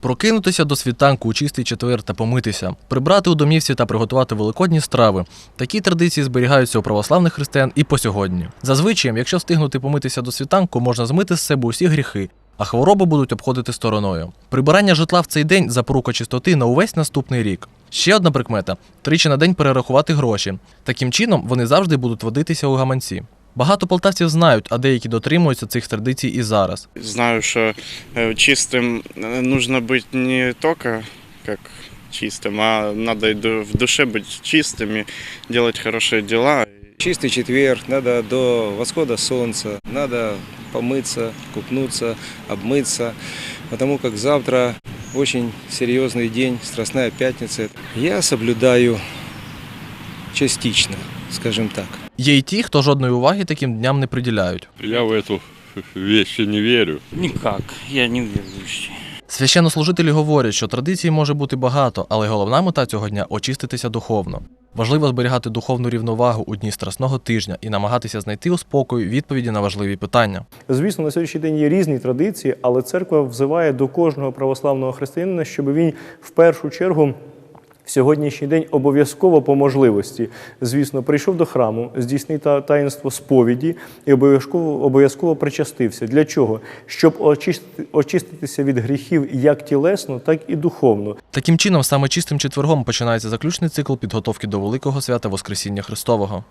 Прокинутися до світанку у чистий четвер та помитися, прибрати у домівці та приготувати великодні страви. Такі традиції зберігаються у православних християн і по сьогодні. Зазвичай, якщо встигнути помитися до світанку, можна змити з себе усі гріхи, а хвороби будуть обходити стороною. Прибирання житла в цей день запорука чистоти на увесь наступний рік. Ще одна прикмета тричі на день перерахувати гроші. Таким чином вони завжди будуть водитися у гаманці. Багато полтавців знають, а деякі дотримуються цих традицій і зараз. Знаю, что э, чистым э, нужно быть не только как чистым, а надо и ду- в душе быть чистыми, делать хорошие дела. Чистый четверг, надо до восхода солнца, надо помыться, купнуться, обмыться, потому как завтра очень серьезный день, Страстная Пятница. Я соблюдаю частично, скажем так. Є й ті, хто жодної уваги таким дням не приділяють. Я в эту вещи не верю. Никак, я не верующий. Священнослужителі говорять, що традицій може бути багато, але головна мета цього дня очиститися духовно. Важливо зберігати духовну рівновагу у дні страсного тижня і намагатися знайти у спокою відповіді на важливі питання. Звісно, на сьогоднішній день є різні традиції, але церква взиває до кожного православного християнина, щоб він в першу чергу. Сьогоднішній день обов'язково по можливості, звісно, прийшов до храму, здійснив та- таїнство сповіді і обов'язково обов'язково причастився. Для чого? Щоб очистити, очиститися від гріхів як тілесно, так і духовно. Таким чином, саме чистим четвергом починається заключний цикл підготовки до великого свята Воскресіння Христового.